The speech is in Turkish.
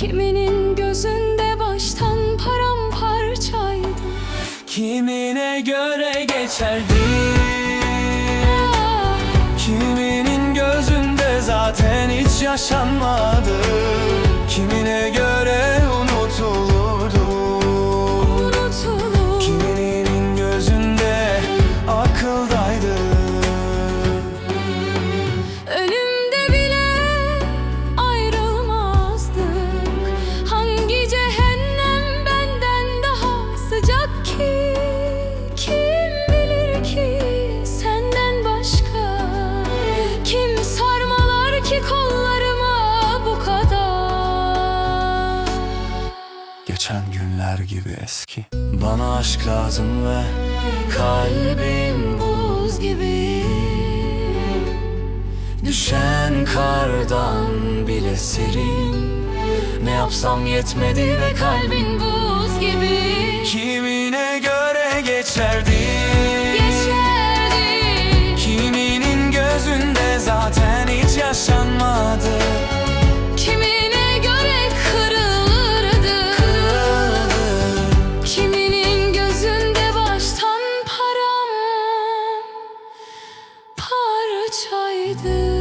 Kiminin gözünde baştan paramparçaydı? Kimine göre geçerdi. Kiminin gözünde zaten hiç yaşanmadı. Kimine göre Geçen günler gibi eski. Bana aşk lazım ve kalbim Buz gibi. Düşen kardan bile serin. Ne yapsam yetmedi ve Kalbin buz I do?